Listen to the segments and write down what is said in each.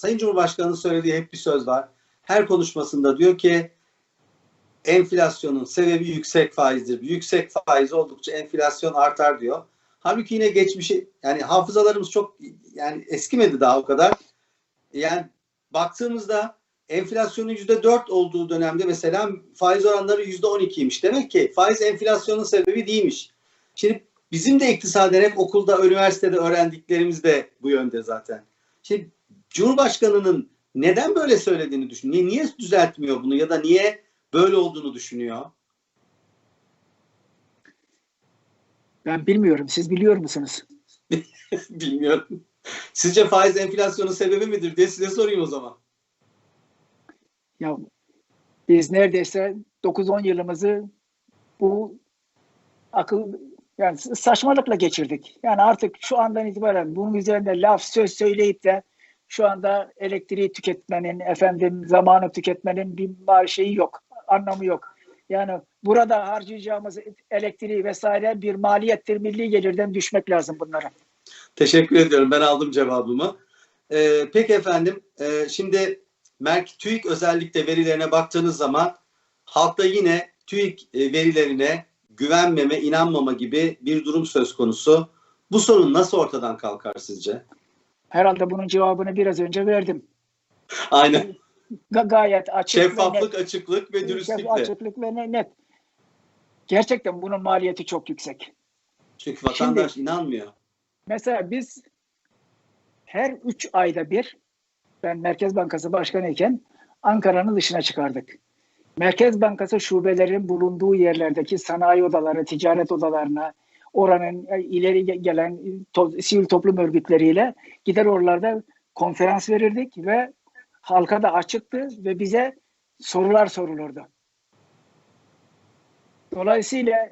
Sayın Cumhurbaşkanı'nın söylediği hep bir söz var. Her konuşmasında diyor ki enflasyonun sebebi yüksek faizdir. Yüksek faiz oldukça enflasyon artar diyor. Halbuki yine geçmişi yani hafızalarımız çok yani eskimedi daha o kadar. Yani baktığımızda enflasyonun yüzde dört olduğu dönemde mesela faiz oranları yüzde on ikiymiş. Demek ki faiz enflasyonun sebebi değilmiş. Şimdi bizim de iktisaden hep okulda, üniversitede öğrendiklerimiz de bu yönde zaten. Şimdi Cumhurbaşkanı'nın neden böyle söylediğini düşünüyor. Niye düzeltmiyor bunu ya da niye böyle olduğunu düşünüyor? Ben bilmiyorum. Siz biliyor musunuz? Bilmiyorum. Sizce faiz enflasyonun sebebi midir diye size sorayım o zaman. Ya biz neredeyse 9-10 yılımızı bu akıl yani saçmalıkla geçirdik. Yani artık şu andan itibaren bunun üzerinde laf söz söyleyip de şu anda elektriği tüketmenin, efendim zamanı tüketmenin bir bari şeyi yok, anlamı yok. Yani burada harcayacağımız elektriği vesaire bir maliyettir, milli gelirden düşmek lazım bunlara. Teşekkür ediyorum. Ben aldım cevabımı. Ee, peki efendim, e, şimdi Merk TÜİK özellikle verilerine baktığınız zaman halkta yine TÜİK e, verilerine güvenmeme, inanmama gibi bir durum söz konusu. Bu sorun nasıl ortadan kalkar sizce? Herhalde bunun cevabını biraz önce verdim. Aynen. Ga- gayet açık Şeffaflık, ve net. açıklık ve dürüstlükle. Açıklık ve ne- net. Gerçekten bunun maliyeti çok yüksek. Çünkü vatandaş inanmıyor. Mesela biz her üç ayda bir ben Merkez Bankası Başkanıyken Ankara'nın dışına çıkardık. Merkez Bankası şubelerin bulunduğu yerlerdeki sanayi odaları, ticaret odalarına, oranın e, ileri ge- gelen to- sivil toplum örgütleriyle gider oralarda konferans verirdik ve halka da açıktı ve bize sorular sorulurdu. Dolayısıyla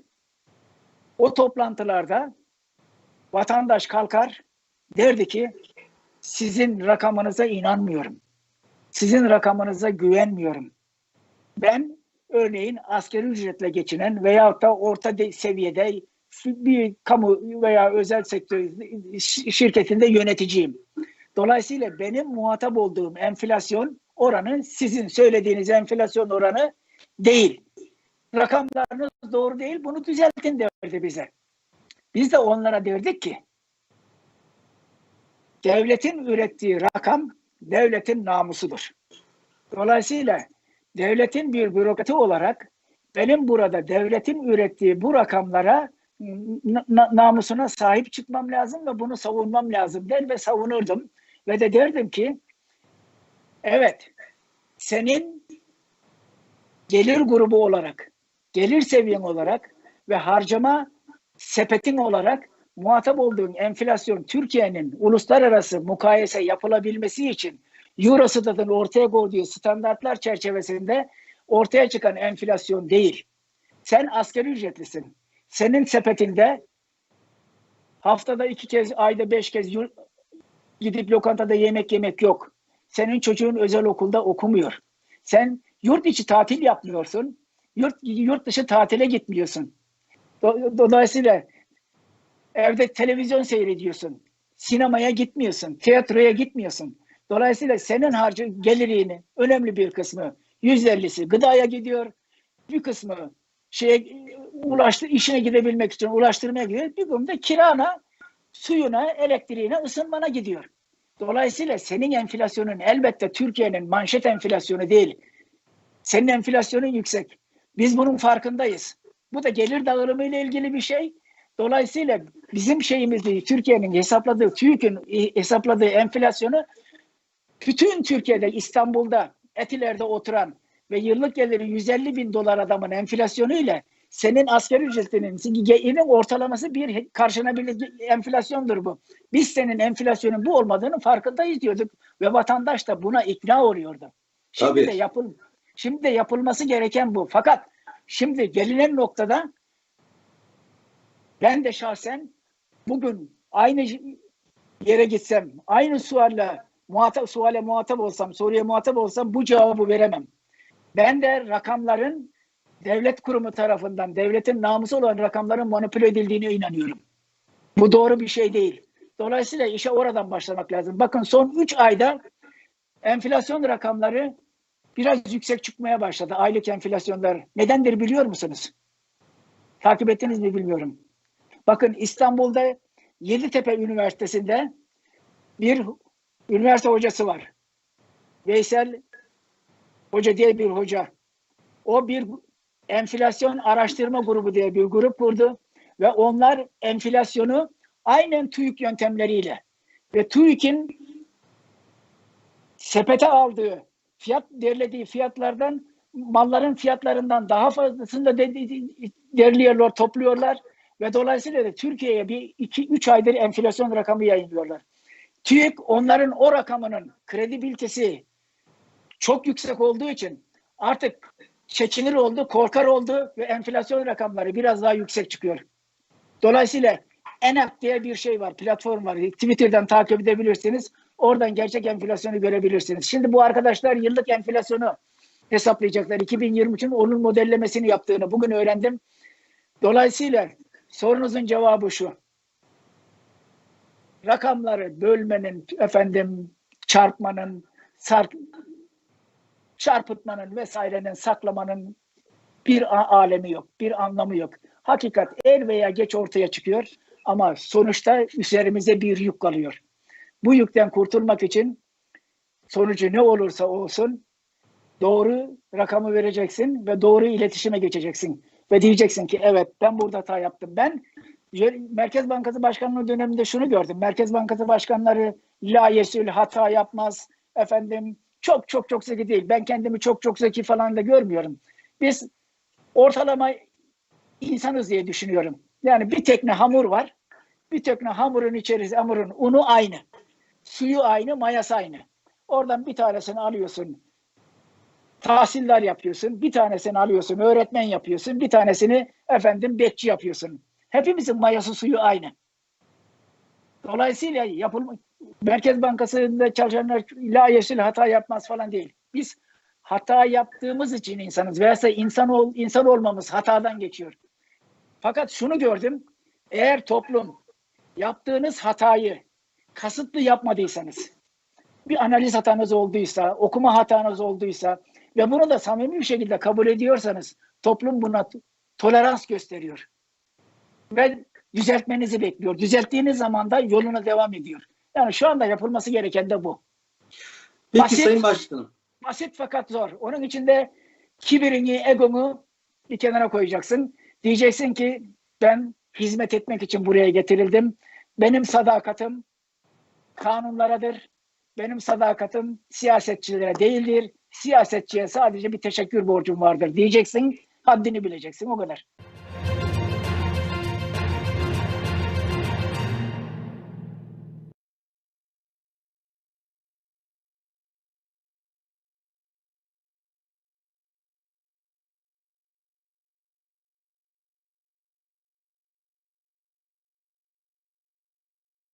o toplantılarda vatandaş kalkar derdi ki sizin rakamınıza inanmıyorum. Sizin rakamınıza güvenmiyorum. Ben örneğin asgari ücretle geçinen veyahut da orta de- seviyede bir kamu veya özel sektör şirketinde yöneticiyim. Dolayısıyla benim muhatap olduğum enflasyon oranı sizin söylediğiniz enflasyon oranı değil. Rakamlarınız doğru değil bunu düzeltin derdi bize. Biz de onlara derdik ki devletin ürettiği rakam devletin namusudur. Dolayısıyla devletin bir bürokratı olarak benim burada devletin ürettiği bu rakamlara na- na- namusuna sahip çıkmam lazım ve bunu savunmam lazım der ve savunurdum. Ve de derdim ki evet senin gelir grubu olarak, gelir seviyen olarak ve harcama sepetin olarak muhatap olduğun enflasyon Türkiye'nin uluslararası mukayese yapılabilmesi için Eurostat'ın ortaya koyduğu standartlar çerçevesinde ortaya çıkan enflasyon değil. Sen asgari ücretlisin. Senin sepetinde haftada iki kez, ayda beş kez gidip lokantada yemek yemek yok. Senin çocuğun özel okulda okumuyor. Sen yurt içi tatil yapmıyorsun. Yurt, yurt dışı tatile gitmiyorsun. Do- Dolayısıyla evde televizyon seyrediyorsun. Sinemaya gitmiyorsun. Tiyatroya gitmiyorsun. Dolayısıyla senin harcı gelirinin önemli bir kısmı %50'si gıdaya gidiyor. Bir kısmı şeye ulaştı işine gidebilmek için ulaştırmaya gidiyor. Bir da kirana, suyuna, elektriğine, ısınmana gidiyor. Dolayısıyla senin enflasyonun elbette Türkiye'nin manşet enflasyonu değil. Senin enflasyonun yüksek. Biz bunun farkındayız. Bu da gelir dağılımı ile ilgili bir şey. Dolayısıyla bizim şeyimizi Türkiye'nin hesapladığı, TÜİK'in hesapladığı enflasyonu bütün Türkiye'de, İstanbul'da, Etiler'de oturan ve yıllık geliri 150 bin dolar adamın enflasyonu ile senin asgari ücretinin gelirinin ortalaması bir karşılanabilir enflasyondur bu. Biz senin enflasyonun bu olmadığını farkındayız diyorduk ve vatandaş da buna ikna oluyordu. Şimdi Tabii. de yapıl şimdi de yapılması gereken bu. Fakat şimdi gelinen noktada ben de şahsen bugün aynı yere gitsem, aynı sualle muhatap suale muhatap olsam, soruya muhatap olsam bu cevabı veremem. Ben de rakamların devlet kurumu tarafından, devletin namusu olan rakamların manipüle edildiğine inanıyorum. Bu doğru bir şey değil. Dolayısıyla işe oradan başlamak lazım. Bakın son 3 ayda enflasyon rakamları biraz yüksek çıkmaya başladı. Aylık enflasyonlar. Nedendir biliyor musunuz? Takip ettiniz mi bilmiyorum. Bakın İstanbul'da Yeditepe Üniversitesi'nde bir üniversite hocası var. Veysel Hoca diye bir hoca. O bir enflasyon araştırma grubu diye bir grup kurdu ve onlar enflasyonu aynen TÜİK yöntemleriyle ve TÜİK'in sepete aldığı fiyat derlediği fiyatlardan malların fiyatlarından daha fazlasını da de- de- derliyorlar, topluyorlar ve dolayısıyla da Türkiye'ye bir iki üç aydır enflasyon rakamı yayınlıyorlar. TÜİK onların o rakamının kredibilitesi çok yüksek olduğu için artık çekinir oldu, korkar oldu ve enflasyon rakamları biraz daha yüksek çıkıyor. Dolayısıyla ENAP diye bir şey var, platform var. Twitter'dan takip edebilirsiniz. Oradan gerçek enflasyonu görebilirsiniz. Şimdi bu arkadaşlar yıllık enflasyonu hesaplayacaklar. 2023'ün onun modellemesini yaptığını bugün öğrendim. Dolayısıyla sorunuzun cevabı şu. Rakamları bölmenin, efendim çarpmanın, sarp, çarpıtmanın vesairenin, saklamanın bir alemi yok, bir anlamı yok. Hakikat er veya geç ortaya çıkıyor ama sonuçta üzerimize bir yük kalıyor. Bu yükten kurtulmak için sonucu ne olursa olsun doğru rakamı vereceksin ve doğru iletişime geçeceksin. Ve diyeceksin ki evet ben burada hata yaptım. Ben Merkez Bankası Başkanlığı döneminde şunu gördüm. Merkez Bankası Başkanları layesül hata yapmaz. Efendim çok çok çok zeki değil. Ben kendimi çok çok zeki falan da görmüyorum. Biz ortalama insanız diye düşünüyorum. Yani bir tekne hamur var. Bir tekne hamurun içerisi hamurun unu aynı. Suyu aynı, mayası aynı. Oradan bir tanesini alıyorsun. Tahsiller yapıyorsun. Bir tanesini alıyorsun. Öğretmen yapıyorsun. Bir tanesini efendim bekçi yapıyorsun. Hepimizin mayası suyu aynı. Dolayısıyla yapılma, Merkez Bankası'nda çalışanlar layesül hata yapmaz falan değil. Biz hata yaptığımız için insanız. Veya insan, ol, insan olmamız hatadan geçiyor. Fakat şunu gördüm. Eğer toplum yaptığınız hatayı kasıtlı yapmadıysanız, bir analiz hatanız olduysa, okuma hatanız olduysa ve bunu da samimi bir şekilde kabul ediyorsanız toplum buna tolerans gösteriyor. Ve düzeltmenizi bekliyor. Düzelttiğiniz zaman da yoluna devam ediyor. Yani şu anda yapılması gereken de bu. Peki Basit. Sayın Başkanım. Basit fakat zor. Onun için de kibirini, egonu bir kenara koyacaksın. Diyeceksin ki ben hizmet etmek için buraya getirildim. Benim sadakatim kanunlaradır. Benim sadakatim siyasetçilere değildir. Siyasetçiye sadece bir teşekkür borcum vardır diyeceksin. Haddini bileceksin o kadar.